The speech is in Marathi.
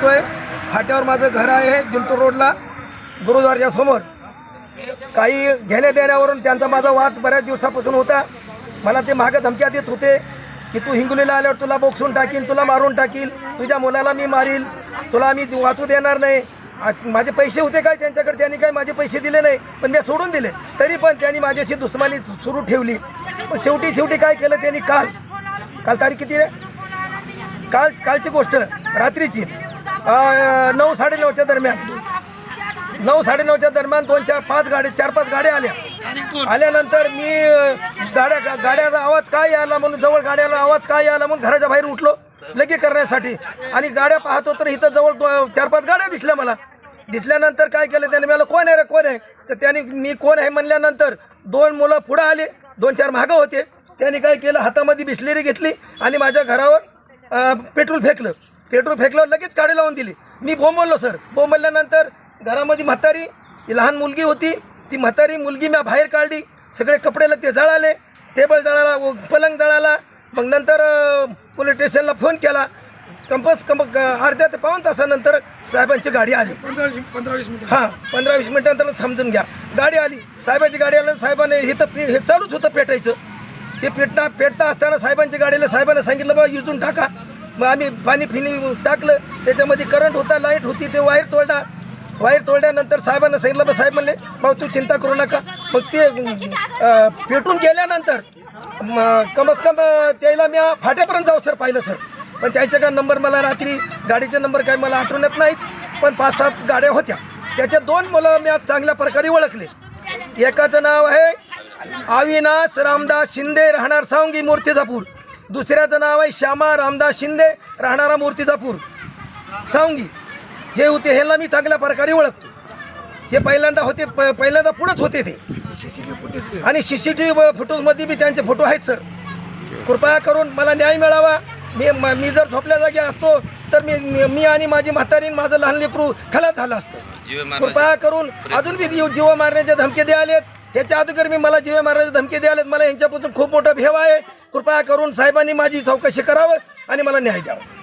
बोलतोय फाट्यावर माझं घर आहे जिंतूर रोडला गुरुद्वारच्या समोर. काही घेण्या देण्यावरून त्यांचा माझा वाद बऱ्याच दिवसापासून होता. मला ते मागं धमक्या देत होते की तू हिंगोलीला आल्यावर तुला बोक्सून टाकील तुला मारून टाकील तुझ्या मुलाला मी मारील तुला मी वाचू देणार नाही. आज माझे पैसे होते काय त्यांच्याकडे? त्यांनी काय माझे पैसे दिले नाही? पण मी सोडून दिले. तरी पण त्यांनी माझ्याशी दुश्मनी सुरू ठेवली. पण शेवटी शेवटी काय केलं त्यांनी? काल. काल तारीख किती रे? काल कालची गोष्ट. रात्रीची. नऊ साडेनऊच्या दरम्यान. नऊ साडेनऊच्या दरम्यान दोन चार पाच गाड्या चार पाच गाड्या आल्या. आल्यानंतर मी गाड्या गाड्याचा आवाज काय आला म्हणून जवळ गाड्याला आवाज काय आला म्हणून घराच्या बाहेर उठलो लगे करण्यासाठी. आणि गाड्या पाहतो तर इथं जवळ चार पाच गाड्या दिसल्या मला. दिसल्यानंतर काय केलं त्याने? मला कोण आहे रे? कोण आहे? तर त्याने मी कोण आहे? म्हणल्यानंतर दोन मुलं पुढं आले दोन चार मागं होते. त्याने काय केलं? हातामध्ये बिस्लेरी घेतली आणि माझ्या घरावर पेट्रोल फेकलं. पेट्रोल फेकल्यावर लगेच काडी लावून दिली. मी बोंबवलो सर. बोंबवल्यानंतर घरामध्ये म्हातारी ती लहान मुलगी होती. ती म्हातारी मुलगी मी बाहेर काढली. सगळे कपडे ते जळाले. टेबल जळाला व पलंग जळाला. मग नंतर पोलीस स्टेशनला फोन केला. कंपस कम अर्ध्या ते पाऊन तासानंतर साहेबांची गाडी आली. पंधरा वीस पंधरा वीस मिनिटं. हां पंधरा वीस मिनिटानंतर समजून घ्या. गाडी आली. साहेबांची गाडी आली साहेबाने हे तर हे चालूच होतं पेटायचं. हे पेटता पेटता असताना साहेबांची गाडीला साहेबांना सांगितलं बाबा इजून टाका. मग आम्ही पाणी फिनी टाकलं. त्याच्यामध्ये करंट होता लाइट होती ते वायर तोडला. वायर तोडल्यानंतर साहेबांना सांगितलं बा साहेब म्हणले भाऊ तू चिंता करू नका. मग ते पेटून गेल्यानंतर म- कमस कम त्याला मी फाट्यापर्यंत जाऊ सर पाहिलं सर. पण त्यांचे काय नंबर मला रात्री गाडीचे नंबर काही मला आठवण येत नाहीत. पण पाच सात गाड्या होत्या. त्याच्या दोन मुलं मी आज चांगल्या प्रकारे ओळखले. एकाचं नाव आहे अविनाश रामदास शिंदे राहणार सावंगी मूर्तिजापूर. दुसऱ्याचं नाव आहे श्यामा रामदास शिंदे राहणारा मूर्तिजापूर. सावंगी हे होते ह्याला मी चांगल्या प्रकारे ओळखतो. हे पहिल्यांदा होते प- पहिल्यांदा पुढंच होते ते. आणि सी सी टी व्ही फोटोजमध्ये बी त्यांचे फोटो आहेत सर कृपया करून मला न्याय मिळावा. मी म- मी जर झोपल्या जागी असतो तर मी मी- आणि माझी म्हातारी आणि माझं लहान लेकरू खलास झालं असतं. कृपया करून अजून बी जीव जीव मारण्याचे धमके द्यालेत ह्याच्या अगोदर मी मला जीव मारण्याचे धमके द्यालेत मला यांच्यापासून खूप मोठं भेव आहे. कृपया करून साहेबांनी माझी चौकशी करावं आणि मला न्याय द्यावा.